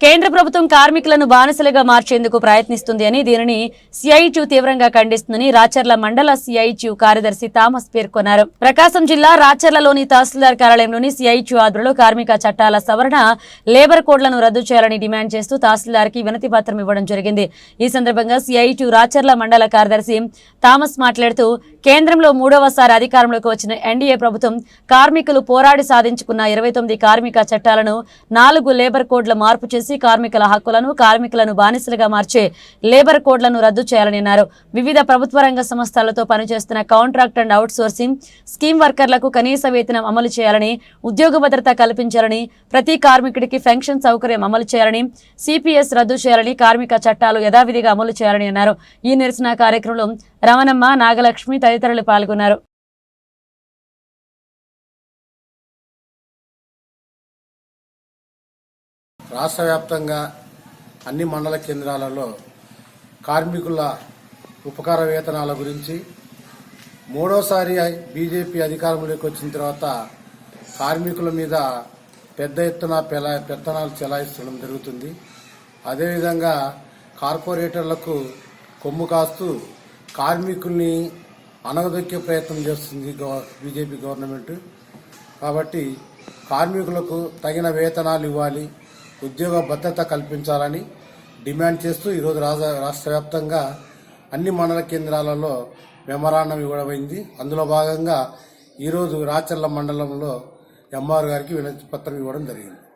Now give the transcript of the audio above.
కేంద్ర ప్రభుత్వం కార్మికులను బానిసలుగా మార్చేందుకు ప్రయత్నిస్తుంది అని దీనిని సిఐటియు తీవ్రంగా ఖండిస్తుందని రాచర్ల మండల సిఐటియు కార్యదర్శి థామస్ పేర్కొన్నారు ప్రకాశం జిల్లా రాచర్లలోని తహసీల్దార్ కార్యాలయంలోని సిఐటియు ఆధ్వర్యంలో కార్మిక చట్టాల సవరణ లేబర్ కోడ్లను రద్దు చేయాలని డిమాండ్ చేస్తూ తహసీల్దార్కి వినతి పత్రం ఇవ్వడం జరిగింది. ఈ సందర్భంగా సిఐటియు రాచర్ల మండల కార్యదర్శి థామస్ మాట్లాడుతూ కేంద్రంలో మూడవసారి అధికారంలోకి వచ్చిన ఎన్డీఏ ప్రభుత్వం కార్మికులు పోరాడి సాధించుకున్న ఇరవై తొమ్మిది కార్మిక చట్టాలను నాలుగు లేబర్ కోడ్ల మార్పు చేసి కార్మికుల హక్కులను కార్మికులను బానిసలుగా మార్చే లేబర్ కోడ్లను రద్దు చేయాలని అన్నారు. వివిధ ప్రభుత్వ రంగ సంస్థలతో పనిచేస్తున్న contract and outsourcing scheme వర్కర్లకు కనీస వేతనం అమలు చేయాలని ఉద్యోగ భద్రత కల్పించాలని ప్రతి కార్మికుడికి పెన్షన్ సౌకర్యం అమలు చేయాలని సిపిఎస్ రద్దు చేయాలని కార్మిక చట్టాలు యథావిధిగా అమలు చేయాలని అన్నారు. ఈ నిరసన కార్యక్రమంలో రమణమ్మ నాగలక్ష్మి తదితరులు పాల్గొన్నారు. రాష్ట్ర వ్యాప్తంగా అన్ని మండల కేంద్రాలలో కార్మికుల ఉపకార వేతనాల గురించి మూడోసారి బీజేపీ అధికారంలోకి వచ్చిన తర్వాత కార్మికుల మీద పెద్ద ఎత్తున పెలా పెత్తనాలు చెలాయిస్తడం జరుగుతుంది. అదేవిధంగా కార్పొరేటర్లకు కొమ్ము కాస్తూ కార్మికుల్ని అనగదొక్కే ప్రయత్నం చేస్తుంది బీజేపీ గవర్నమెంట్. కాబట్టి కార్మికులకు తగిన వేతనాలు ఇవ్వాలి. ఉద్యోగ భద్రత కల్పించాలని డిమాండ్ చేస్తూ ఈరోజు రాజ రాష్ట్ర వ్యాప్తంగా అన్ని మండల కేంద్రాలలో మెమరాండం ఇవ్వడమైంది అందులో భాగంగా ఈరోజు రాచర్ల మండలంలో ఎంఆర్ గారికి వినతి పత్రం ఇవ్వడం జరిగింది.